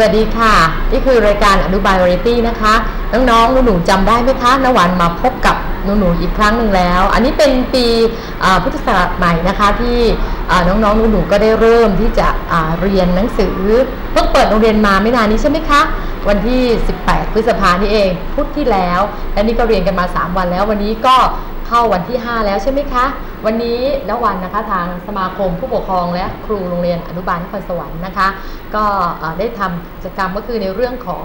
สวัสดีค่ะ นี่คือรายการอนุบาลวาไรตี้นะคะ น้องๆหนูๆจำได้ไหมคะนวันมาพบกับหนูๆอีกครั้งหนึ่งแล้ว อันนี้เป็นปีพุทธศักราชใหม่นะคะที่น้องๆหนูๆก็ได้เริ่มที่จะเรียนหนังสือเพิ่งเปิดโรงเรียนมาไม่นานนี้ใช่ไหมคะวันที่ 18 พฤษภานี่เองพุธที่แล้ว และนี่ก็เรียนกันมา 3 วันแล้ว วันนี้ก็ เข้าวันที่ 5 แล้วใช่ไหมคะ วันนี้นวันนะคะทางสมาคมผู้ปกครองและครูโรงเรียนอนุบาลนครสวรรค์นะคะ ก็ได้ทำกิจกรรมก็คือในเรื่องของ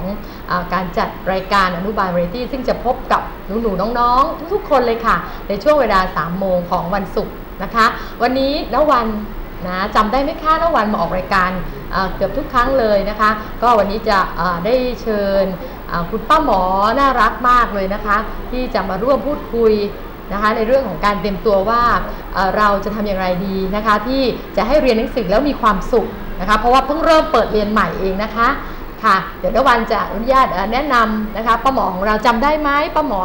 อการจัดรายการอนุบาลเรตี้ซึ่งจะพบกับหนูๆน้องๆ ทุกๆคนเลยค่ะ ในช่วงเวลา 3 โมงของวันศุกร์นะคะ วันนี้นวันนะจำได้ไหมคะนวันมาออกรายการเกือบทุกครั้งเลยนะคะ ก็วันนี้จะได้เชิญคุณป้าหมอน่ารักมากเลยนะคะ ที่จะมาร่วมพูดคุย นะคะในเรื่องของการเตรียมตัวว่าเอ่อเราจะทำอย่างไรดีนะคะที่จะให้เรียนหนังสือแล้วมีความสุขนะคะเพราะว่าเพิ่งเริ่มเปิดเรียนใหม่เองนะคะค่ะเดี๋ยวนวันจะอนุญาตเอ่อแนะนำนะคะป้าหมอของเราจำได้ไหมป้าหมอ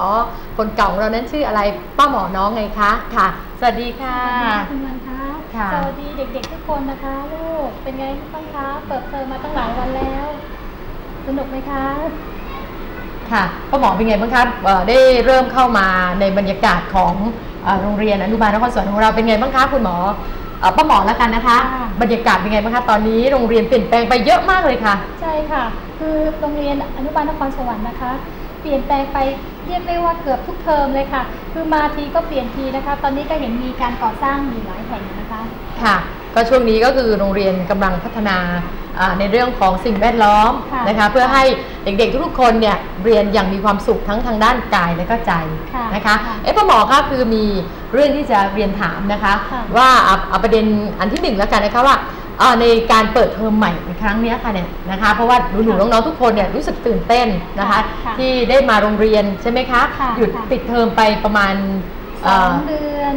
คนเก่าของเรานั้นชื่ออะไรป้าหมอน้องไงคะค่ะ สวัสดีค่ะคุณวันคะค่ะสวัสดีเด็ก ๆ ทุกคนนะคะลูกเป็นไงบ้างคะเปิดเทอมมาตั้งหลายวันแล้ว สนุกไหมคะ ค่ะป้าหมอเป็นไงบ้างคะเอ่อได้เริ่มเข้ามาในบรรยากาศของเอ่อโรงเรียนอนุบาลนครสวรรค์ของเราเป็นไงบ้างคะคุณหมอเอ่อป้าหมอแล้วกันนะคะ บรรยากาศเป็นไงบ้างคะตอนนี้โรงเรียนเปลี่ยนแปลงไปเยอะมากเลยค่ะ ใช่ค่ะ คือโรงเรียนอนุบาลนครสวรรค์นะคะ เปลี่ยนแปลงไปเรียกได้ว่าเกือบทุกเทอมเลยค่ะ คือมาทีก็เปลี่ยนทีนะคะ ตอนนี้ก็เห็นมีการก่อสร้างอยู่หลายแห่งนะคะ ค่ะ ก็ช่วงนี้ก็คือโรงเรียนกำลังพัฒนาอ่าในเรื่องของสิ่งแวดล้อมค่ะ นะคะเพื่อให้เด็กๆทุกๆคนเนี่ยเรียนอย่างมีความสุขทั้งทางด้านกายและก็ใจค่ะนะคะค่ะเอ๊ะป้าหมอคะคือมีเรื่องที่จะเรียนถามนะคะ ค่ะ ว่าเอาเอาประเด็นอันที่หนึ่งแล้วกันนะคะว่าเอ่อในการเปิดเทอมใหม่ในครั้งเนี้ยค่ะเนี่ยนะคะเพราะว่าหนูๆน้องๆทุกคนเนี่ยรู้สึกตื่นเต้นนะคะ ค่ะที่ได้มาโรงเรียนใช่ไหมคะค่ะหยุดค่ะ ปิดเทอมไปประมาณสเอ่องอ เดือน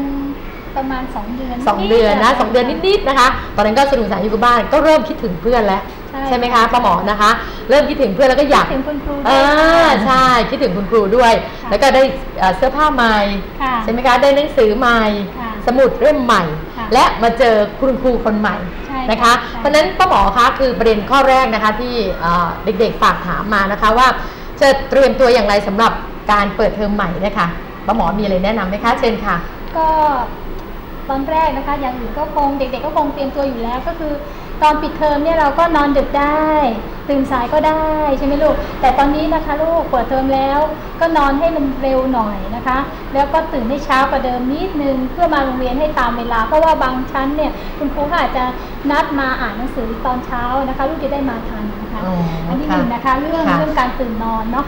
ประมาณสองเดือนสองเดือนนะสองเดือนนิดๆนะคะ ตอนนั้นก็สนุกสนานอยู่กับบ้านก็เริ่มคิดถึงเพื่อนแล้วใช่ใช่ไหมคะป้าหมอนะคะ เริ่มคิดถึงเพื่อนแล้วก็อยากถึงคุณครูเอด้วยอค่ะใช่คิดถึงคุณครูด้วยค่ะแล้วก็ได้เอ่อเสื้อผ้าใหม่ค่ะใช่ไหมคะได้หนังสือใหม่ค่ะสมุดเล่มใหม่ค่ะและมาเจอคุณครูคนใหม่ใช่นะคะค่ะใช่เพราะฉะนั้นป้าหมอคะคือประเด็นข้อแรกนะคะที่เอ่อเด็กๆฝากถามมานะคะว่าจะเตรียมตัวอย่างไรสำหรับการเปิดเทอมใหม่เนะคะป้าหมอมีอะไรแนะนำไหมคะเชิญค่ะ ก็ ตอนแรกนะคะ อย่างอื่นก็คงเด็ก ๆ ก็คงเตรียมตัวอยู่แล้วก็คือ ตอนปิดเทอมเนี่ยเราก็นอนดึกได้ตื่นสายก็ได้ใช่ไหมลูก แต่ตอนนี้นะคะลูกเปิดเทอมแล้ว ก็นอนให้มันเร็วหน่อยนะคะ แล้วก็ตื่นให้เช้ากว่าเดิมนิดนึงเพื่อมาโรงเรียนให้ตามเวลา เพราะว่าบางชั้นเนี่ยคุณครูก็อาจจะนัดมาอ่านหนังสือตอนเช้านะคะ ลูกจะได้มาทันนะคะอ๋ออันที่หนึ่งนะคะเรื่องค่ะเรื่องการตื่นนอนเนาะ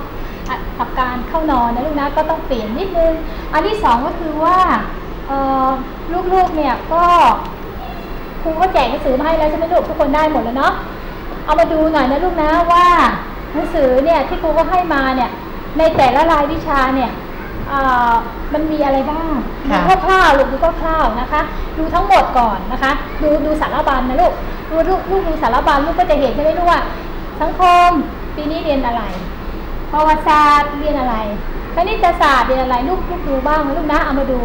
อะกับการเข้านอนนะลูกนะก็ต้องเปลี่ยนนิดนึง อันที่สองก็คือว่าเอ่อ ลูกๆเนี่ยก็ครูก็แจกหนังสือมาให้แล้วใช่ไหมลูกทุกคนได้หมดแล้วเนาะเอามาดูหน่อยนะลูกนะว่าหนังสือเนี่ยที่ครูก็ให้มาเนี่ยในแต่ละรายวิชาเนี่ยมันมีอะไรบ้างดูค่ะคร่าวๆลูกดูคร่าวๆนะคะ ดูทั้งหมดก่อนนะคะ ดูดูสารบัญนะลูกดูลูกลูกดูสารบัญลูกก็จะเห็นใช่ไหมลูกว่าสังคมปีนี้เรียนอะไรประวัติศาสตร์เรียนอะไรคณิตศาสตร์เรียนอะไรลูกลูกดูบ้างนะลูกนะเอามาดู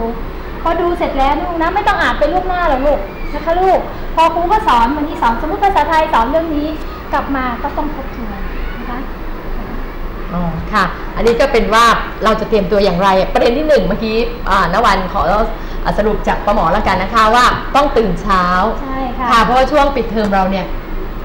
พอดูเสร็จแล้วลูกนะไม่ต้องอ่านเป็นลูกหน้าหรอกลูกนะคะลูก พอครูก็สอนวันนี้สอนสมมติภาษาไทยสอนเรื่องนี้กลับมาก็ต้องทบทวนนะคะอ๋อค่ะ อันนี้ก็เป็นว่าเราจะเตรียมตัวอย่างไร ประเด็นที่หนึ่งเมื่อกี้อ่านวันขออ่าสรุปจากป้าหมอแล้วกันนะคะว่าต้องตื่นเช้าใช่ค่ะค่ะเพราะว่าช่วงปิดเทอมเราเนี่ย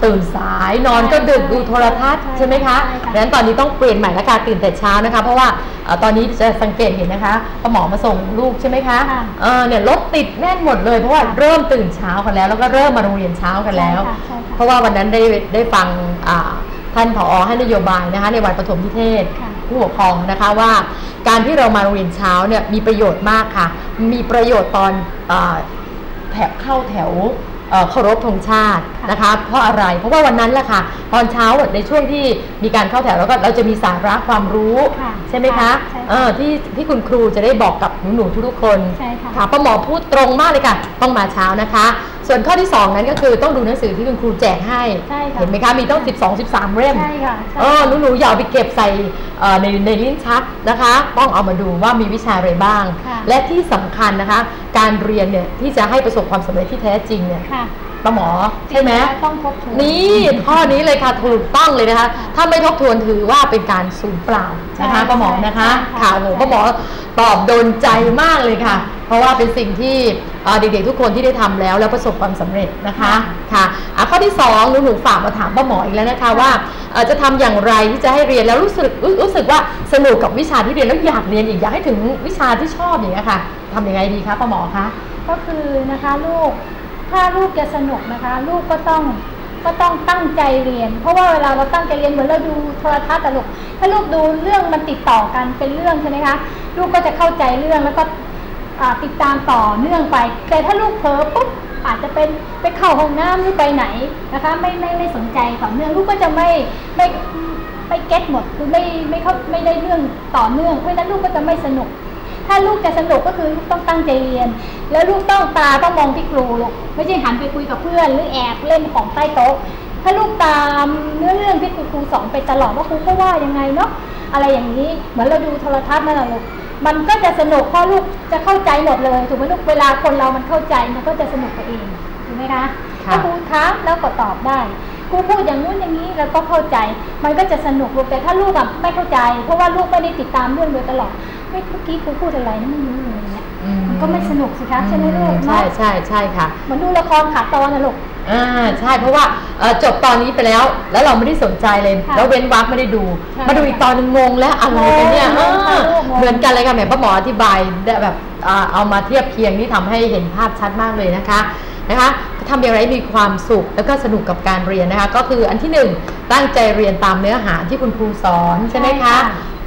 ตื่นสายนอนก็ดึกดูโทรทัศน์ใช่ใช่ไหมคะใช่ค่ะดังนั้นตอนนี้ต้องเปลี่ยนใหม่และการตื่นแต่เช้านะคะ เพราะว่าเอ่อตอนนี้จะสังเกตเห็นนะคะป้าหมอมาส่งลูกใช่ไหมคะค่ะเออเนี่ยรถติดแน่นหมดเลยเพราะว่าเริ่มตื่นเช้ากันแล้ว แล้วก็เริ่มมาโรงเรียนเช้ากันแล้วใช่ค่ะใช่ค่ะเพราะว่าวันนั้นได้ได้ฟังอ่าท่านผอให้นโยบายนะคะในวันปฐมนิเทศค่ะผู้ปกครองนะคะว่า การที่เรามาโรงเรียนเช้าเนี่ยมีประโยชน์มากค่ะ มีประโยชน์ตอนอาแถบเข้าแถว เอ่อเคารพธงชาตินะคะ เพราะอะไร เพราะว่าวันนั้นแหละค่ะ ตอนเช้าในช่วงที่มีการเข้าแถวแล้วก็เราจะมีสาระความรู้ค่ะใช่ไหมคะใช่ค่ะเออที่ที่คุณครูจะได้บอกกับหนูๆทุกๆคนใช่ค่ะค่ะป้าหมอพูดตรงมากเลยค่ะ ต้องมาเช้านะคะ ส่วนข้อที่สองนั้นก็คือต้องดูหนังสือที่คุณครูแจกให้ใช่ค่ะเห็นไหมคะ มีต้อง 12 13 เล่มใช่ค่ะใช่เออหนูหนูๆอย่าเอาไปเก็บใส่เอ่อในในลิ้นชักนะคะ ต้องเอามาดูว่ามีวิชาอะไรบ้างค่ะและที่สำคัญนะคะ การเรียนเนี่ยที่จะให้ประสบความสำเร็จที่แท้จริงเนี่ย ป้าหมอใช่ไหมต้องทบทวนนี่ข้อนี้เลยค่ะถูกต้องเลยนะคะ ถ้าไม่ทบทวนถือว่าเป็นการสูญเปล่านะคะใช่ป้าหมอนะคะใช่ค่ะค่ะโหป้าหมอตอบโดนใจมากเลยค่ะ เพราะว่าเป็นสิ่งที่เอ่อเด็กๆทุกคนที่ได้ทำแล้วแล้วประสบความสำเร็จนะคะค่ะอะข้อที่สองหนูหนูฝากมาถามป้าหมออีกแล้วนะคะว่าเอ่อจะทำอย่างไรที่จะให้เรียนแล้วรู้สึกรู้รู้สึกว่าสนุกกับวิชาที่เรียนแล้วอยากเรียนอีกอยากให้ถึงวิชาที่ชอบอย่างเงี้ยค่ะทำยังไงดีคะป้าหมอคะก็คือนะคะลูก ถ้าลูกจะสนุกนะคะ ลูกก็ต้องก็ต้องตั้งใจเรียน เพราะว่าเวลาเราตั้งใจเรียนเหมือนเราดูโทรทัศน์ตลกถ้าลูกดูเรื่องมันติดต่อกันเป็นเรื่องใช่ไหมคะลูกก็จะเข้าใจเรื่องแล้วก็ติดตามต่อเนื่องไป แต่ถ้าลูกเผลอปุ๊บอาจจะเป็นไปเข้าห้องน้ำหรือไปไหนนะคะ ไม่ไม่ไม่สนใจต่อเนื่องลูกก็จะไม่ไม่ไม่เก็ตหมดคือไม่ไม่เข้าไม่ได้เรื่องต่อเนื่องเพราะฉะนั้นลูกก็จะไม่สนุก ถ้าลูกจะสนุกก็คือลูกต้องตั้งใจเรียน แล้วลูกต้องตาต้องมองที่ครูลูกไม่ใช่หันไปคุยกับเพื่อน หรือแอบเล่นของใต้โต๊ะ ถ้าลูกตามเนื้อเรื่องที่คุณครูสอนไปตลอดว่าครูก็ว่ายังไงเนาะอะไรอย่างนี้เหมือนเราดูโทรทัศน์นั่นแหละลูกมันก็จะสนุกเพราะลูกจะเข้าใจหมดเลยถูกไหมลูกเวลาคนเรามันเข้าใจมันก็จะสนุกไปเองถูกไหมคะค่ะถ้าครูถามแล้วก็ตอบได้ครูพูดอย่างนู้นอย่างนี้แล้วก็เข้าใจ มันก็จะสนุกลูกแต่ถ้าลูกอะไม่เข้าใจ เพราะว่าลูกไม่ได้ติดตามเรื่องโดยตลอด เฮ้ยเมื่อกี้ครูพูดอะไรนะไม่รู้เลยเนี่ยอืมันก็ไม่สนุกสิคะใช่ไหมลูกใช่เนาะใช่ใช่ค่ะเหมือนดูละครขาตอนนะลูกอ่าใช่เพราะว่าเอ่อจบตอนนี้ไปแล้ว แล้วเราไม่ได้สนใจเลยค่ะแล้วเว้นวรรคไม่ได้ดูใช่มาดูอีกตอนหนึงงงแล้วอะไรกันเนี่ยงงค่ะอ่าลูกงงเหมือนกันเลยค่ะแหมพ่อหมออธิบายได้แบบอ่าเอามาเทียบเคียงที่ทำให้เห็นภาพชัดมากเลยนะคะนะคะทำอย่างไรมีความสุขแล้วก็สนุกกับการเรียนนะคะ ก็คืออันที่หนึ่งตั้งใจเรียนตามเนื้อหาที่คุณครูสอนใช่ไหมใช่คะค่ะ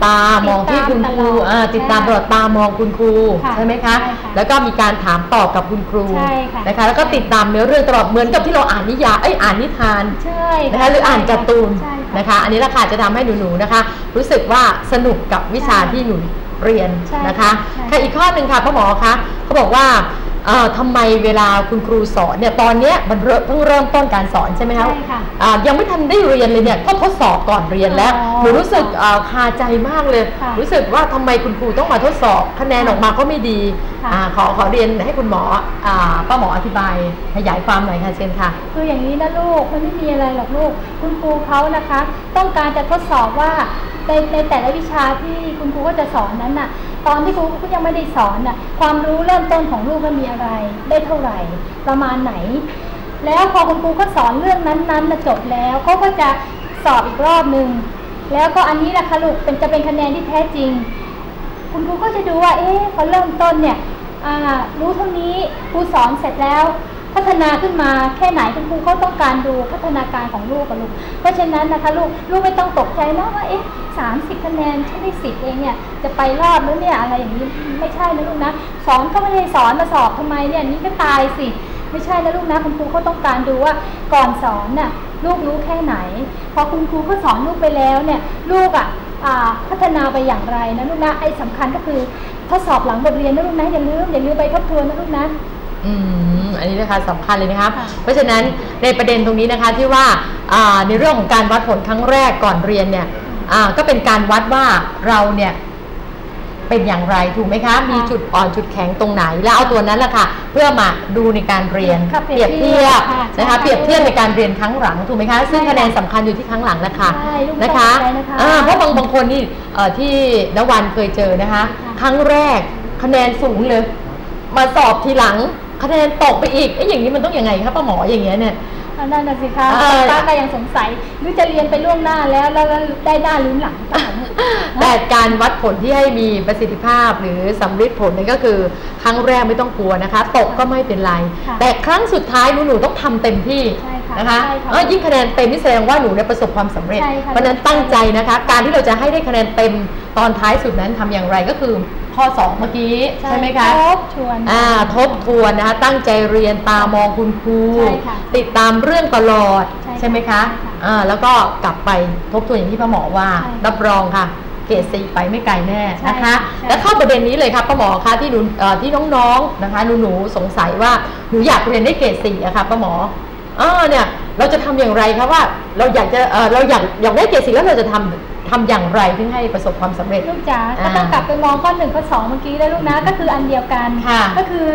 ตามองที่คุณครูติดตามตลอดอ่าติดตามตลอดตามองคุณครูค่ะใช่ไหมคะใช่ค่ะแล้วก็มีการถามตอบกับคุณครูใช่ค่ะนะคะ แล้วก็ติดตามเนื้อเรื่องตลอดเหมือนกับที่เราอ่านนิยายเอ้ยอ่านนิทานใช่นะคะหรืออ่านการ์ตูนใช่ค่ะนะคะ อันนี้แหละค่ะจะทำให้หนูๆนะคะ รู้สึกว่าสนุกกับวิชาใช่ที่หนูเรียนใช่นะคะใช่ค่ะอีกข้อหนึ่งค่ะพ่อหมอคะเขาบอกว่าเอ่อ ทำไมเวลาคุณครูสอนเนี่ยตอนเนี้ยมันเริ่มเพิ่งเริ่มต้นการสอนใช่ไหมคะใช่ค่ะอ่ายังไม่ทันได้เรียนเลยเนี่ยก็ทดสอบก่อนเรียนแล้วอ๋อหนูรู้สึกเอ่อคาใจมากเลยค่ะรู้สึกว่าทำไมคุณครูต้องมาทดสอบคะแนนออกมาก็ไม่ดีค่ะ อาขอขอเรียนให้คุณหมออ่าป้าหมออธิบายขยายความหน่อยค่ะเชิญค่ะ คืออย่างนี้นะลูกมันไม่มีอะไรหรอกลูก คุณครูเขานะคะ ต้องการจะทดสอบว่าในในแต่ละวิชาที่คุณครูก็จะสอนนั้นน่ะ ตอนที่ครูเขายังไม่ได้สอนน่ะ ความรู้เริ่มต้นของลูกมันมีอะไร ได้เท่าไหร่ ประมาณไหน แล้วพอคุณครูเขาสอนเรื่องนั้นๆนะจบแล้วเขาก็จะสอบอีกรอบหนึ่งแล้วก็อันนี้แหละค่ะลูกเป็นจะเป็นคะแนนที่แท้จริง คุณครูก็จะดูว่า เอ๊ะพอเริ่มต้นเนี่ย อ่ารู้เท่านี้ครูสอนเสร็จแล้ว พัฒนาขึ้นมาแค่ไหนคุณครูเขาต้องการดูพัฒนาการของลูกกับลูก เพราะฉะนั้นนะคะลูกลูกไม่ต้องตกใจนะว่าเอ๊ะสามสิบคะแนนฉันได้สิบเองเนี่ยจะไปรอดแล้วเนี่ยอะไรอย่างนี้ไม่ใช่นะลูกนะสอนก็ไม่ได้สอนมาสอบทำไมเนี่ยนี่ก็ตายสิไม่ใช่นะลูกนะคุณครูเขาต้องการดูว่าก่อนสอนน่ะลูกรู้แค่ไหน พอคุณครูเขาสอนลูกไปแล้วเนี่ยลูกอะพัฒนาไปอย่างไรนะลูกนะไอ้สำคัญก็คือ ทดสอบหลังบทเรียนนะลูกนะอย่าลืมอย่าลืมไปทบทวนนะลูกนะอืมอันนี้นะคะสำคัญเลยนะคะค่ะเพราะฉะนั้นในประเด็นตรงนี้นะคะที่ว่าอ่าในเรื่องของการวัดผลครั้งแรกก่อนเรียนเนี่ยอ่าก็เป็นการวัดว่าเราเนี่ย เป็นอย่างไรถูกไหมคะ มีจุดอ่อนจุดแข็งตรงไหน แล้วเอาตัวนั้นแหละค่ะ เพื่อมาดูในการเรียนค่ะเปรียบเทียบค่ะใช่นะคะค่ะเปรียบเทียบในการเรียนครั้งหลังถูกไหมคะ ซึ่งคะแนนสำคัญอยู่ที่ครั้งหลังนะคะใช่ลูกนะคะต้องเข้าใจนะคะอ่าเพราะบางบางคนนี่เอ่อที่นวันเคยเจอนะคะ ค่ะ ครั้งแรกคะแนนสูงเลย มาสอบทีหลังคะแนนตกไปอีกเอ๊ะอย่างนี้มันต้องยังไงครับป้าหมออย่างเงี้ยเนี่ยอั นนั่นน่ะสิคะเออป้าก็ยังสงสัยหรือจะเรียนไปล่วงหน้าแล้วแล้วแล้วได้หน้าลืมหลังป่ะแต่การวัดผลที่ให้มีประสิทธิภาพหรือสำลิดผลนั่นก็คือ ครั้งแรกไม่ต้องกลัวนะคะ ตกก็ไม่เป็นไรค่ะแต่ครั้งสุดท้ายหนูหนูๆต้องทำเต็มที่ใช่ค่ะนะคะใช่ค่ะเอ้อยิ่งคะแนนเต็มนี่แสดงว่าหนูเนี่ยประสบความสำเร็จใช่ค่ะเพราะฉะนั้นตั้งใจนะคะ การที่เราจะให้ได้คะแนนเต็มตอนท้ายสุดนั้นทำอย่างไรก็คือ ข้อสองเมื่อกี้ ใช่ไหมคะทบทวนอ่าทบทวนนะคะตั้งใจเรียนตามองคุณครูใช่ค่ะติดตามเรื่องตลอดใช่ค่ะใช่ไหมคะใช่ค่ะอ่าแล้วก็กลับไปทบทวนอย่างที่ป้าหมอว่าใช่ค่ะรับรองค่ะเกรดสีไปไม่ไกลแน่นะคะใช่ค่ะแล้วเข้าประเด็นนี้เลยค่ะป้าหมอคะที่หนูเอ่อที่น้องๆนะคะหนูหนูๆสงสัยว่าหนูอยากเรียนได้เกรดสี่อะค่ะป้าหมออ่าเนี่ยเราจะทำอย่างไรคะว่าเราอยากจะเออเราอยากอยากได้เกรดสี่แล้วเราจะทำ ทำอย่างไรถึงให้ประสบความสำเร็จลูกจ๋าอ่าก็ต้องกลับไปมองข้อหนึ่งข้อสองเมื่อกี้แล้วลูกนะก็คืออันเดียวกันค่ะก็คือ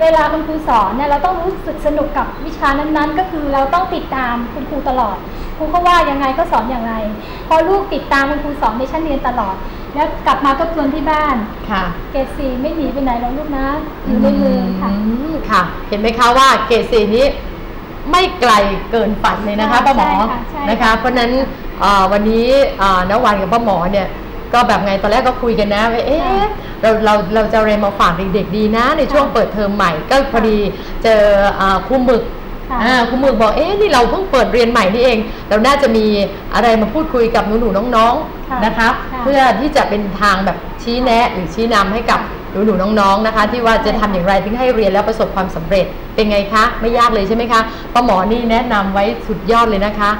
เวลาคุณครูสอนเนี่ยเราต้องรู้สึกสนุกกับวิชานั้นๆ ก็คือเราต้องติดตามคุณครูตลอดครูก็ว่ายังไงก็สอนอย่างไร พอลูกติดตามคุณครูสอนในชั้นเรียนตลอด แล้วกลับมาทบทวนที่บ้านค่ะ เกรดสี่ไม่หนีไปไหนหรอกลูกนะอยู่ในมือค่ะมค่ะ เห็นไหมคะว่าเกรดสีนี้ ไม่ไกลเกินฝันเลยนะคะใช่ป้าหมอค่ะใช่ค่ะนะคะ เพราะฉะนั้นเอ่อวันนี้เอ่อนวันกับป้าหมอเนี่ยก็แบบไงตอนแรกก็คุยกันนะว่าเอ๊ะเราเราเราจะเรียนมาฝากเด็กๆดีนะ ในช่วงเปิดเทอมใหม่ก็พอดีเจอเอ่อครูหมึกค่ะ อ่าครูหมึกบอกเอ๊ะนี่เราเพิ่งเปิดเรียนใหม่นี่เอง เราน่าจะมีอะไรมาพูดคุยกับหนูๆน้องค่ะๆนะคะค่ะเพื่อที่จะเป็นทางแบบชี้แนะหรือชี้นำให้กับ หนูๆน้องๆนะคะ ที่ว่าจะทำอย่างไรถึงให้เรียนแล้วประสบความสำเร็จเป็นไงคะ ไม่ยากเลยใช่ไหมคะป้าหมอนี่แนะนำไว้สุดยอดเลยนะคะ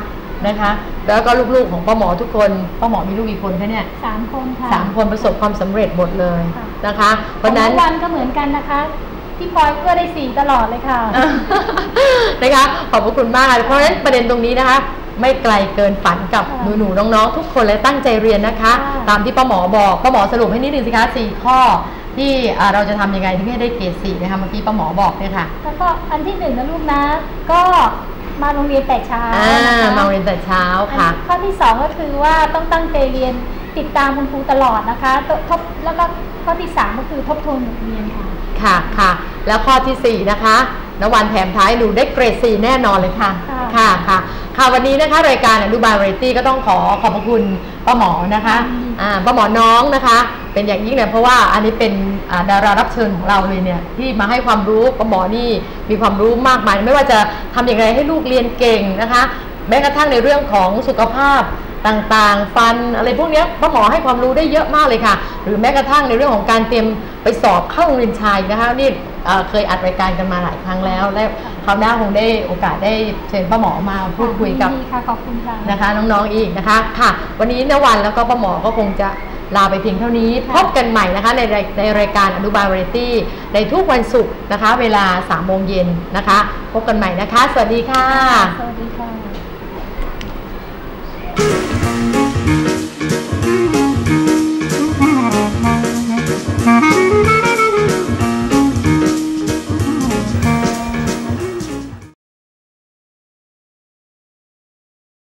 นะคะ แล้วก็ลูกๆของป้าหมอทุกคนป้าหมอมีลูกกี่คนคะเนี่ยสามคนค่ะสามคนประสบความสำเร็จหมดเลยค่ะนะคะ เพของราะฉะนั้นทุกวันก็เหมือนกันนะคะพี่พลอยก็ได้สี่ตลอดเลยค่ะนะคะขอบพระคุณมากค่ะเพราะฉะนั้นประเด็นตรงนี้นะคะไม่ไกลเกินฝันกับค่ะหนูๆน้องๆ ทุกคนและตั้งใจเรียนนะคะค่ะตามที่ป้าหมอบอกป้าหมอสรุปให้นิดนึงสิคะสี่ข้อ ที่เราจะทำยังไงถึงให้ได้เกรดสี่นะคะเมื่อกี้ป้าหมอบอกเนี่ยค่ะ แล้วก็อันที่หนึ่งนะลูกนะ ก็ มาโรงเรียนแต่เช้าอ่านะคะมาเรียนแต่เช้าค่ะ อันข้อที่สองก็คือว่าต้องตั้งใจเรียนติดตามคุณครูตลอดนะคะตทบแล้วก็ข้อที่สามก็คือทบทวนบทเรียนค่ะ ค่ะค่ะ แล้วข้อที่ 4 นะคะนวันแถมท้ายหนูได้เกรด 4 แน่นอนเลยค่ะ ค่ะ ค่ะค่ะค่ะวันนี้นะคะรายการอนุบาลวาไรตี้ก็ต้องขอขอบพระคุณป้าหมอนะคะอืมอ่าป้าหมอน้องนะคะ เป็นอย่างยิ่งเลยเพราะว่าอันนี้เป็นอ่าดารารับเชิญของเราเลยเนี่ยที่มาให้ความรู้ป้าหมอนี่มีความรู้มากมาย ไม่ว่าจะทำอย่างไรให้ลูกเรียนเก่งนะคะ แม้กระทั่งในเรื่องของสุขภาพต่างๆ ฟันอะไรพวกเนี้ยป้าหมอให้ความรู้ได้เยอะมากเลยค่ะ หรือแม้กระทั่งในเรื่องของการเตรียมไปสอบเข้าโรงเรียนชายนะคะนี่เอ่อเคยอัดรายการกันมาหลายครั้งแล้ว และคราวหน้าคงได้โอกาสได้เชิญป้าหมอมาพูดคุยกับดีค่ะขอบคุณค่ะนะคะ น้องๆอีกนะคะค่ะ วันนี้นวันแล้วก็ป้าหมอก็คงจะ ลาไปเพียงเท่านี้ค่ะพบกันใหม่นะคะในรายในรายการอนุบาลวาไรตี้ในทุกวันศุกร์นะคะ เวลา3โมงเย็นนะคะ พบกันใหม่นะคะ สวัสดีค่ะ สวัสดีค่ะ